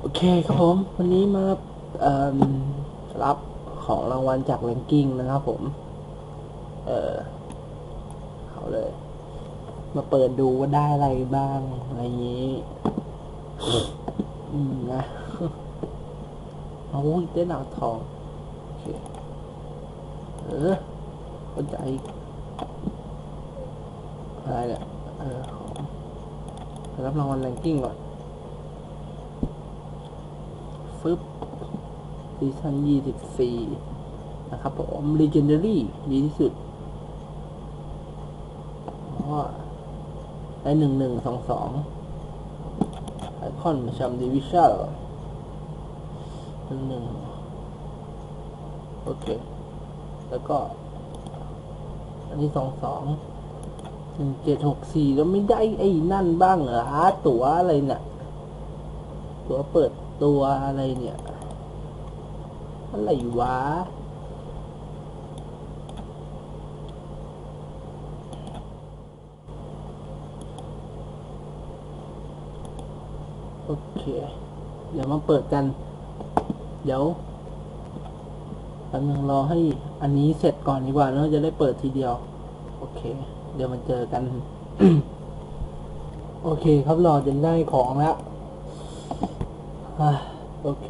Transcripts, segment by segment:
โอเคครับผม วันนี้มาเอิ่มรับของรางวัลจากแรงกิ้งนะครับผม เออเอาเลย มาเปิดดูว่าได้อะไรบ้าง อะไรงนี้ อืมนะเอาอุ้ยได้ดาทองเคเออเข้าใจอะไรเนี่ยเออของรับรางวัลแรงกิ้งก่อน ฟึบซีซั่นยี่สิบสี่นะครับผม Legendary ดีที่สุดเพราะว่าได้หนึ่งหนึ่งสองสองไอคอนประจำดิวิชั่นหนึ่งหนึ่งโอเค แล้วก็ อันนี้สองสองหนึ่งเจ็ดหกสี่แล้วไม่ได้ไอ้นั่นบ้างเหรอตั๋วอะไรเนี่ยตั๋วเปิด ตัวอะไรเนี่ย อะไรวะโอเค เดี๋ยวมาเปิดกัน เดี๋ยวแป๊บนึงรอให้อันนี้เสร็จก่อนดีกว่าเนอะจะได้เปิดทีเดียว โอเค เดี๋ยวมันเจอกัน โอเคครับรอจนได้ของแล้ว โอเค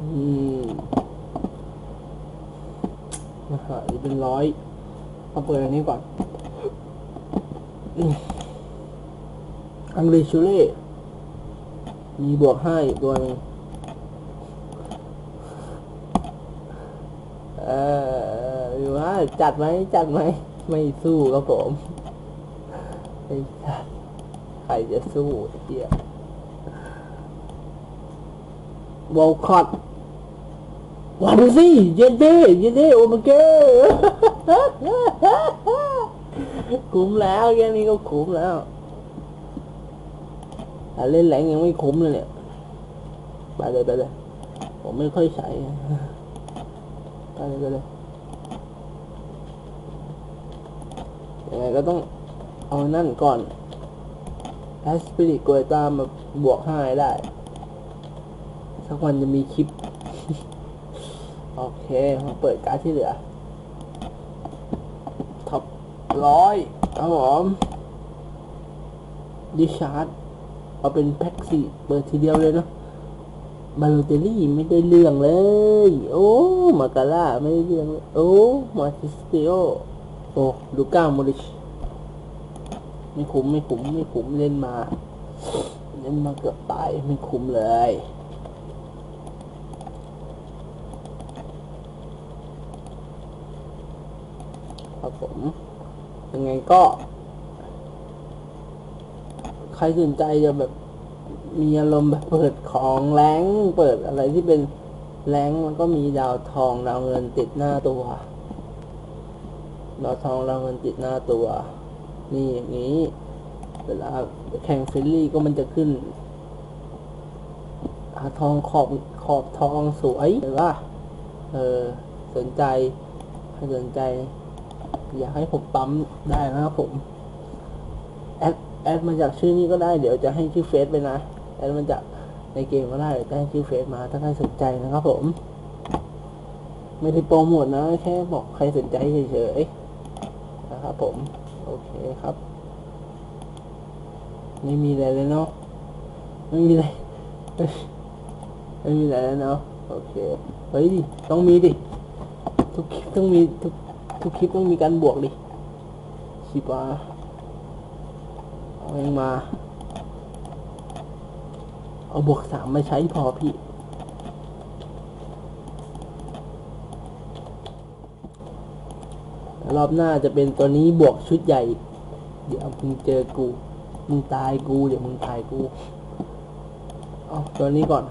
อืมนะฮะนี่เป็นร้อยมาเปิดอันนี้ก่อนอังกฤษชูเล่ มีบวกห้าอีกตัวนึงเอออยู่ว่าจัดไหมจัดไหม ไม่สู้ครับผม ไม่จัด ใครจะสู้เหี้ยวอลคอตวันดูสิเย็นเด้เย็นเด้โอมาเก้คุ้มแล้วแค่นี้ก็คุ้มแล้วแต่เล่นแรงยังไม่คุ้มเลยเนี่ยไปเลยไปเลยผมไม่ค่อยใช้ไปเลยไปเลยยังไงก็ต้องเอานั่นก่อน แอสปิริตโกยตามมาบวกห้าได้ สักวันจะมีคลิป โอเคมาเปิดการ์ดที่เหลือท็อปร้อยครับผมดิชาร์ดเอาเป็นแพ็กสี่เปิดทีเดียวเลยเนาะบาโลเตอรี่ไม่ได้เรื่องเลย โอ้ มาการ่าไม่ได้เรื่องเลย โอ้ มาติสเตโอ โอ้ ลูก้าโมริช ไม่คุ้มไม่คุ้มไม่คุ้มเล่นมา เล่นมาเกือบตายไม่คุ้มเลยครับผมยังไงก็ ใครสนใจจะแบบมีอารมณ์แบบเปิดของแรงเปิดอะไรที่เป็นแรงมันก็มีดาวทองดาวเงินติดหน้าตัว ดาวทองดาวเงินติดหน้าตัว นี่อย่างนี้ เวลาแข่งเฟรลี่ก็มันจะขึ้นหาทองขอบขอบทองสวยหรือว่าเออสนใจใครสนใจ อยากให้ผมปั๊มได้นะครับผม แอดแอดมาจากชื่อนี้ก็ได้เดี๋ยวจะให้ชื่อเฟซไปนะแอดมาจากในเกมก็ได้จะให้ชื่อเฟซมาถ้าใครสนใจนะครับผม ไม่ได้โปรโมทนะ แค่บอกใครสนใจเฉยๆนะครับผม โอเคครับ ไม่มีอะไรเลยเนาะไม่มีอะไรไม่มีอะไรแล้วเนาะโอเคเฮ้ยต้องมีดิทุกคลิปต้องมีทุกทุกคลิปต้องมีการบวกดิชิบะเอาเองมา เอาบวกสามมาใช้พอพี่ รอบหน้าจะเป็นตัวนี้บวกชุดใหญ่ เดี๋ยวมึงเจอกู มึงตายกู เดี๋ยวมึงตายกูเอาตัวนี้ก่อน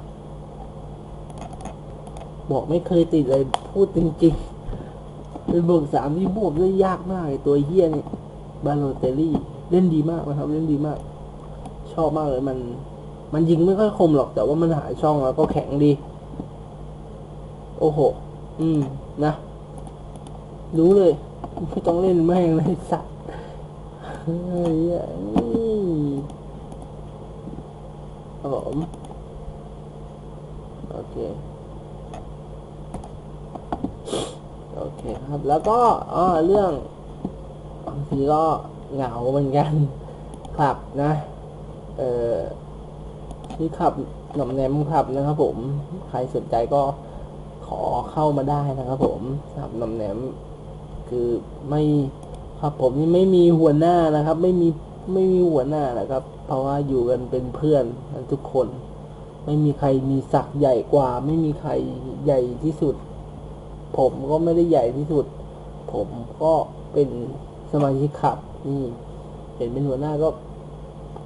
บอกไม่เคยติดเลยพูดจริงๆ เป็นบวกสามที่บวกได้ยากมากไอตัวเฮี้ยนี่บาโลเตอรี่เล่นดีมากนะครับ เล่นดีมาก ชอบมากเลยมัน มันยิงไม่ค่อยคมหรอกแต่ว่ามันหาช่องแล้วก็แข็งดี โอ้โห อืม นะ รู้เลย ไม่ต้องเล่นแม่งเลยสัตว์เฮ้ยโอเค โอเคครับ แล้วก็อ๋อเรื่องบางทีก็เหงาเหมือนกัน ขับนะ เอ่อที่ขับหน่อมแนมขับนะครับผม ใครสนใจก็ขอเข้ามาได้นะครับผมขับหน่อมแนม คือไม่ครับผมนี่ไม่มีหัวหน้านะครับ ไม่มีไม่มีหัวหน้านะครับ เพราะว่าอยู่กันเป็นเพื่อนกันทุกคน ไม่มีใครมีศักดิ์ใหญ่กว่า ไม่มีใครใหญ่ที่สุด ผมก็ไม่ได้ใหญ่ที่สุด ผมก็เป็นสมาชิกขับนี่เห็นเป็นหัวหน้าก็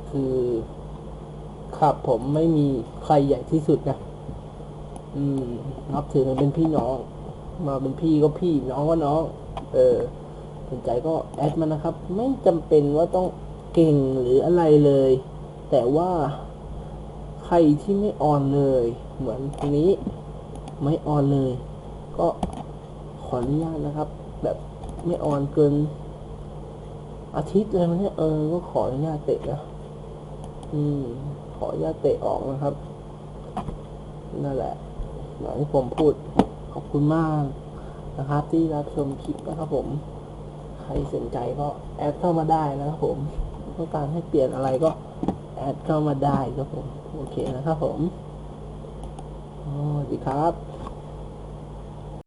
คือขับผมไม่มีใครใหญ่ที่สุดนะอืมนับถือกันเป็นพี่น้อง มาเป็นพี่ก็พี่น้องก็น้อง เออสนใจก็แอดมานะครับ ไม่จำเป็นว่าต้องเก่งหรืออะไรเลย แต่ว่าใครที่ไม่ออนเลย เหมือนคนนี้ไม่ออนเลย ก็ขออนุญาตนะครับ แบบไม่ออนเกิน อาทิตย์เลยมันเนี่ยเออ ก็ขออนุญาตเตะนะอืม ขออนุญาตเตะออกนะครับนั่นแหละอย่างที่ผมพูด อบคุณมากนะครับ ที่รับชมคลิปนะครับผม ใครสนใจก็แอดเข้ามาได้นะครับผมต้องการให้เปลี่ยนอะไรก็แอดเข้ามาได้ครับผม โอเคนะครับผมอ๋อสวัสดีครับ